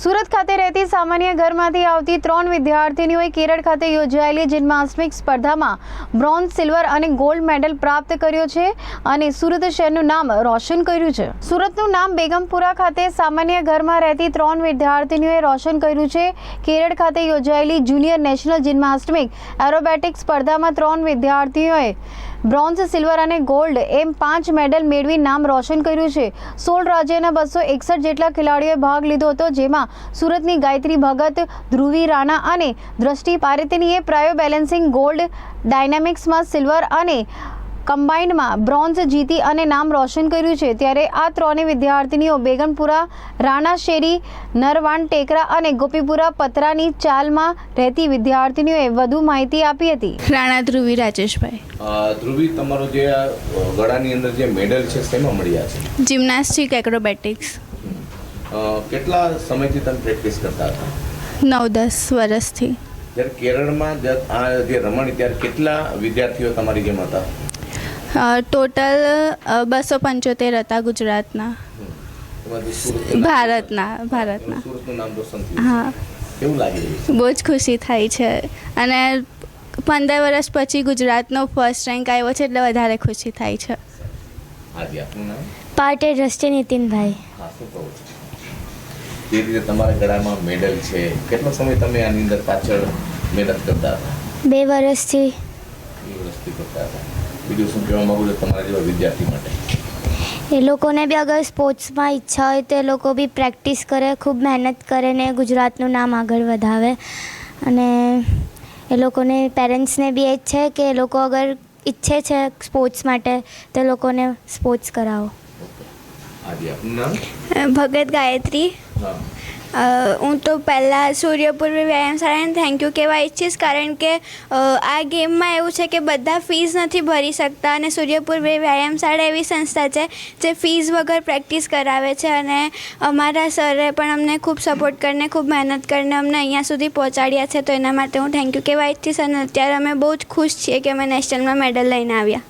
સુરત ખાતે રહેતી સામાન્ય ઘરમાંથી આવતી ત્રણ વિદ્યાર્થીનીઓએ કેરળ ખાતે યોજાયેલી જન્માષ્ટમી સ્પર્ધામાં બ્રોન્ઝ, સિલ્વર અને ગોલ્ડ મેડલ પ્રાપ્ત કર્યો છે અને સુરત શહેરનું નામ રોશન કર્યું છે. સુરતનું નામ બેગમપુરા ખાતે સામાન્ય ઘરમાં રહેતી ત્રણ વિદ્યાર્થીનીઓએ રોશન કર્યું છે. કેરળ ખાતે યોજાયેલી જુનિયર નેશનલ જિમ્નાસ્ટિક એરોબેટિક સ્પર્ધામાં ત્રણ વિદ્યાર્થીઓએ બ્રોન્ઝ, સિલ્વર અને ગોલ્ડ એમ પાંચ મેડલ મેળવી નામ રોશન કર્યું છે. સોળ રાજ્યના બસો એકસઠ જેટલા ખેલાડીઓએ ભાગ લીધો હતો, જેમાં સુરતની ગાયત્રી ભગત, ધ્રુવી રાણા અને દ્રષ્ટિ પારેતનીએ પ્રાયો બેલેન્સિંગ ગોલ્ડ, ડાયનામિક્સમાં સિલ્વર અને કમ્બાઇન્ડમાં બ્રોન્ઝ જીતી અને નામ રોશન કર્યું છે. ત્યારે આ ત્રણે વિદ્યાર્થીનીઓ બેગમપુરા રાણા શેરી નરવાણ ટેકરા અને ગોપીપુરા પતરાની ચાલમાં રહેતી વિદ્યાર્થીનીઓએ વધુ માહિતી આપી હતી. રાણા ધ્રુવી રાજેશભાઈ. ધ્રુવી તમારો જે ગળાની અંદર જે મેડલ છે તેમાં મળ્યા છે? Gymnastic acrobatics. કેટલા સમયથી તમે પ્રેક્ટિસ કરતા હતા? નવ દસ વર્ષથી. જ્યારે કેરળમાં આ જે રમણી ત્યારે કેટલા વિદ્યાર્થીઓ તમારી જેમ હતા? ટોટલ બસો પંચોતેર હતા ગુજરાતના. ભારતના ભારતના. હા. કેવું લાગી બહુ જ ખુશી થાય છે. અને પંદર વર્ષ પછી ગુજરાતનો ફર્સ્ટ રેન્ક આવ્યો છે એટલે વધારે ખુશી થાય છે. પાટે દ્રષ્ટિ નીતિનભાઈ. જે રીતે તમારા ગળામાં મેડલ છે કેટલો સમય તમે આની અંદર પાછળ મહેનત કરતા હતા? બે વર્ષથી. બે વર્ષથી કરતા હતા. બીજું શું કહેવા માગું છું તમારા જેવા વિદ્યાર્થી માટે? એ લોકોને બી અગર સ્પોર્ટ્સમાં ઈચ્છા હોય તો એ લોકો બી પ્રેક્ટિસ કરે ખૂબ મહેનત કરે ને ગુજરાતનું નામ આગળ વધાવે. અને એ લોકોને પેરેન્ટ્સને બી એ જ છે કે એ લોકો અગર ઈચ્છે છે સ્પોર્ટ્સ માટે તો એ લોકોને સ્પોર્ટ્સ કરાવો. આજે આપનું નામ? ભગત ગાયત્રી. હા તો પહેલાં સૂર્યપુર વ્યાયામ શાળાને થેન્ક યુ કહેવા ઈચ્છીશ કારણ કે આ ગેમમાં એવું છે કે બધા ફીસ નથી ભરી શકતા અને સૂર્યપુર વ્યાયામશાળા એવી સંસ્થા છે જે ફીસ વગર પ્રેક્ટિસ કરાવે છે અને અમારા સરે પણ અમને ખૂબ સપોર્ટ કરીને, ખૂબ મહેનત કરીને અમને અહીંયા સુધી પહોંચાડ્યા છે. તો એના માટે હું થેન્ક યુ કહેવા ઈચ્છીશ અને અત્યારે અમે બહુ જ ખુશ છીએ કે અમે નેશનલમાં મેડલ લઈને આવ્યા.